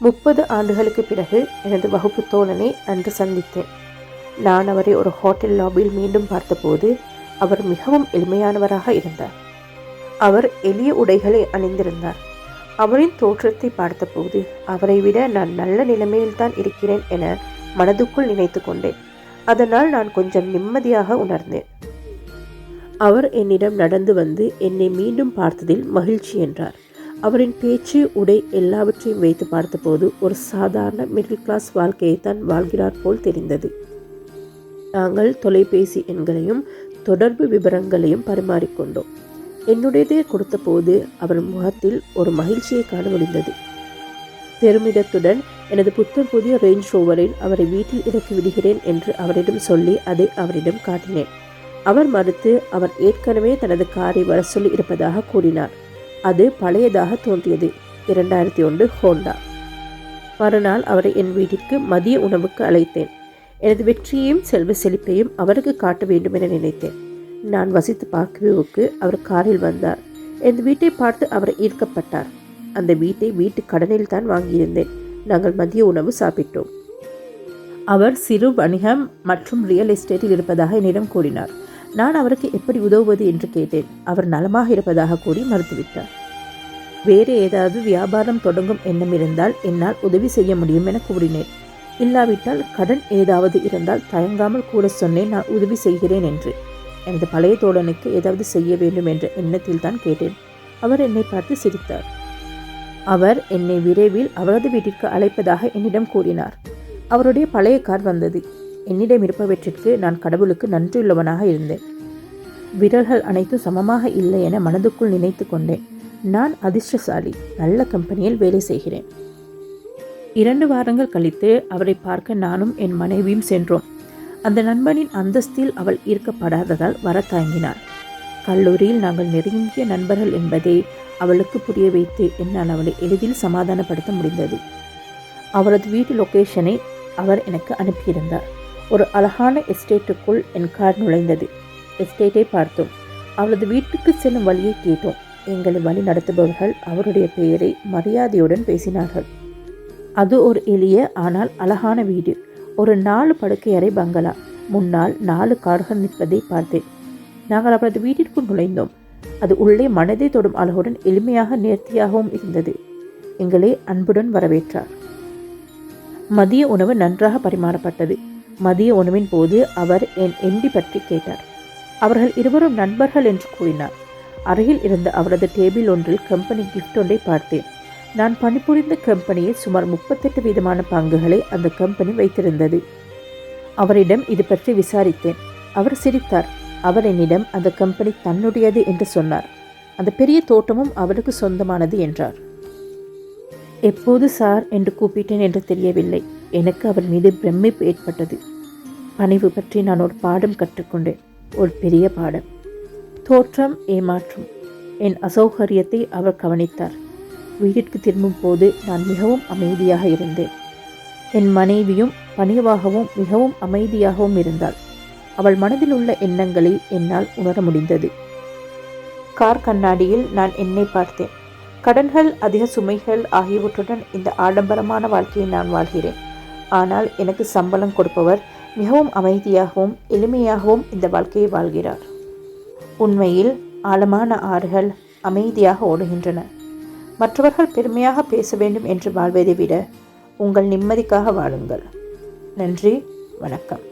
முப்பது ஆண்டுகளுக்கு பிறகு எனது வகுப்பு தோழனை அன்று சந்தித்தேன். நான் அவரை ஒரு ஹோட்டல் லாபியில் மீண்டும் பார்த்தபோது அவர் மிகவும் எளிமையானவராக இருந்தார். அவர் எளிய உடைகளை அணிந்திருந்தார். அவரின் தோற்றத்தை பார்த்தபோது அவரை விட நான் நல்ல நிலைமையில்தான் இருக்கிறேன் என மனதுக்குள் நினைத்து கொண்டேன். அதனால் நான் கொஞ்சம் நிம்மதியாக உணர்ந்தேன். அவர் என்னிடம் நடந்து வந்து என்னை மீண்டும் பார்த்ததில் மகிழ்ச்சி என்றார். அவரின் பேச்சு உடை எல்லாவற்றையும் வைத்து பார்த்தபோது ஒரு சாதாரண மிடில் கிளாஸ் வாழ்க்கையைத்தான் வாழ்கிறார் போல் தெரிந்தது. நாங்கள் தொலைபேசி எண்களையும் தொடர்பு விவரங்களையும் பரிமாறிக்கொண்டோம் என்னுடையதே கொடுத்தபோது அவர் முகத்தில் ஒரு மகிழ்ச்சியை காண முடிந்தது. பெருமிதத்துடன் எனது புத்தம் புதிய ரேஞ்ச் ரோவரில் அவரை வீட்டில் இறக்கி விடுகிறேன் என்று அவரிடம் சொல்லி அதை அவரிடம் காட்டினேன். அவர் மறுத்து அவர் ஏற்கனவே தனது காரை வர சொல்லி இருப்பதாக கூறினார். அது பழையதாக தோன்றியது. இரண்டாயிரத்தி ஒன்று ஹோண்டா. மறுநாள் அவரை என் வீட்டிற்கு மதிய உணவுக்கு அழைத்தேன். எனது வெற்றியையும் செல்வ செழிப்பையும் அவருக்கு காட்ட வேண்டும் என நினைத்தேன். நான் வசித்து பார்க்கவுக்கு அவர் காரில் வந்தார். எனது வீட்டை பார்த்து அவர் ஈர்க்கப்பட்டார். அந்த வீட்டை வீட்டு கடனில் தான் வாங்கியிருந்தேன். நாங்கள் மதிய உணவு சாப்பிட்டோம். அவர் சிறு வணிகம் மற்றும் ரியல் எஸ்டேட்டில் இருப்பதாக என்னிடம் கூறினார். நான் அவருக்கு எப்படி உதவுவது என்று கேட்டேன். அவர் நலமாக இருப்பதாக கூறி மறுத்துவிட்டார். வேறு ஏதாவது வியாபாரம் தொடங்கும் எண்ணம் இருந்தால் என்னால் உதவி செய்ய முடியும் என கூறினேன். இல்லாவிட்டால் கடன் ஏதாவது இருந்தால் தயங்காமல் கூட சொன்னேன் நான் உதவி செய்கிறேன் என்று. எனது பழைய தோழனுக்கு ஏதாவது செய்ய வேண்டும் என்ற எண்ணத்தில் தான் கேட்டேன். அவர் என்னை பார்த்து சிரித்தார். அவர் என்னை விரைவில் அவரது வீட்டிற்கு அழைப்பதாக என்னிடம் கூறினார். அவருடைய பழைய கார் வந்தது. என்னிடம் இருப்பவற்றிற்கு நான் கடவுளுக்கு நன்றியுள்ளவனாக இருந்தேன். விரல்கள் அனைத்தும் சமமாக இல்லை என மனதுக்குள் நினைத்து கொண்டேன். நான் அதிர்ஷ்டசாலி நல்ல கம்பெனியில் வேலை செய்கிறேன். இரண்டு வாரங்கள் கழித்து அவரை பார்க்க நானும் என் மனைவியும் சென்றோம். அந்த நண்பனின் அந்தஸ்தில் அவள் ஈர்க்கப்படாததால் வர கல்லூரியில் நாங்கள் நெருங்கிய நண்பர்கள் என்பதை அவளுக்கு புரிய வைத்து என்னால் அவளை எளிதில் சமாதானப்படுத்த முடிந்தது. அவரது வீட்டு லொக்கேஷனை அவர் எனக்கு அனுப்பியிருந்தார். ஒரு அழகான எஸ்டேட்டுக்குள் என் கார் நுழைந்தது. எஸ்டேட்டை பார்த்தோம். அவளது வீட்டுக்கு செல்லும் வழியை கேட்டோம். எங்களை வழி நடத்துபவர்கள் அவருடைய பெயரை மரியாதையுடன் பேசினார்கள். அது ஒரு எளிய ஆனால் அழகான வீடு. ஒரு நாலு படுக்கை அறை பங்களா. முன்னால் நாலு கார்கள் நிற்பதை பார்த்தேன். நாங்கள் அவரது வீட்டிற்குள் நுழைந்தோம். அது உள்ளே மனதை தொடும் அழகுடன் எளிமையாக நேர்த்தியாகவும் இருந்தது. எங்களை அன்புடன் வரவேற்றார். மதிய உணவு நன்றாக பரிமாறப்பட்டது. மதிய உணவின் போது அவர் என் எம்டி பற்றி கேட்டார். அவர்கள் இருவரும் நண்பர்கள் என்று கூறினார். அருகில் இருந்த அவரது டேபிள் ஒன்றில் கம்பெனி கிஃப்ட் ஒன்றை பார்த்தேன். நான் பணிபுரிந்த கம்பெனியில் சுமார் முப்பத்தெட்டு விதமான பங்குகளை அந்த கம்பெனி வைத்திருந்தது. அவரிடம் இது பற்றி விசாரித்தேன். அவர் சிரித்தார். அவர் என்னிடம் அந்த கம்பெனி தன்னுடையது என்று சொன்னார். அந்த பெரிய தோட்டமும் அவருக்கு சொந்தமானது என்றார். எப்போது சார்? என்று கூப்பிட்டேன் என்று தெரியவில்லை. எனக்கு அவர் மீது பிரமிப்பு ஏற்பட்டது. பணிவு பற்றி நான் ஒரு பாடம் கற்றுக்கொண்டேன். ஒரு பெரிய பாடம். தோற்றம் ஏமாற்றும். என் அசௌகரியத்தை அவர் கவனித்தார். வீட்டிற்கு திரும்பும் போது நான் மிகவும் அமைதியாக இருந்தேன். என் மனைவியும் பணிவாகவும் மிகவும் அமைதியாகவும் இருந்தாள். அவள் மனதில் உள்ள எண்ணங்களை என்னால் உணர முடிந்தது. கார் கண்ணாடியில் நான் என்னை பார்த்தேன். கடன்கள் அதிக சுமைகள் ஆகியவற்றுடன் இந்த ஆடம்பரமான வாழ்க்கையை நான் வாழ்கிறேன். ஆனால் எனக்கு சம்பளம் கொடுப்பவர் மிகவும் அமைதியாகவும் எளிமையாகவும் இந்த வாழ்க்கையை வாழ்கிறார். உண்மையில் ஆழமான ஆறுகள் அமைதியாக ஓடுகின்றன. மற்றவர்கள் பெருமையாக பேச வேண்டும் என்று வாழ்வதை விட உங்கள் நிம்மதிக்காக வாழுங்கள். நன்றி வணக்கம்.